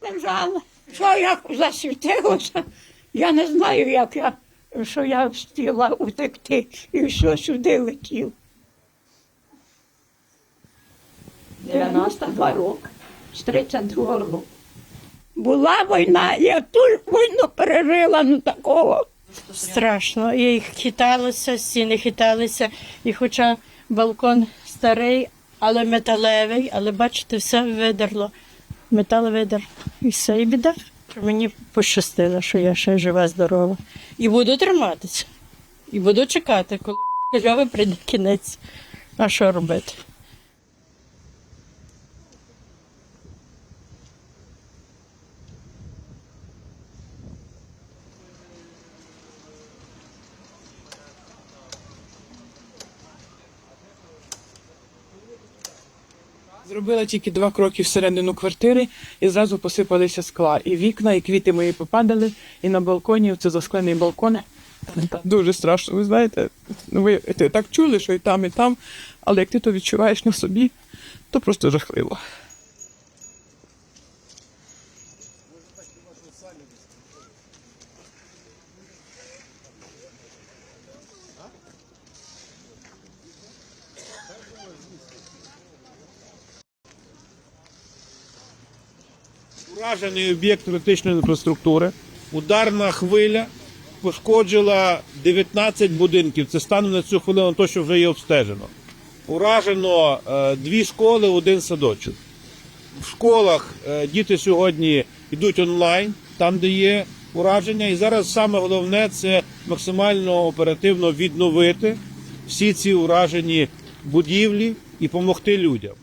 Лежала. Що як засвітилося, я не знаю, як я, що я встигла утекти і все сюди летів. 92 роки, з 32 року. Була війна, я ту війну пережила, ну такого. Страшно. І хиталося, стіни хиталися. І хоча балкон старий, але металевий, але бачите, все видерло. Метал видер. І все, і біда. Мені пощастило, що я ще жива, здорова. І буду триматися. І буду чекати, коли Льови прийде кінець. А що робити? Зробила тільки два кроки всередину квартири і зразу посипалися скла. І вікна, і квіти мої попадали, і на балконі, це засклений балкон. Дуже страшно, ви знаєте. Ну, ви так чули, що і там, і там, але як ти то відчуваєш на собі, то просто жахливо. Уражений об'єкт критичної інфраструктури. Ударна хвиля пошкоджила 19 будинків. Це станом на цю хвилину, то, що вже є обстежено. Уражено е, дві школи, один садочок. В школах е, діти сьогодні йдуть онлайн, там, де є ураження. І зараз саме головне це максимально оперативно відновити всі ці уражені будівлі і допомогти людям.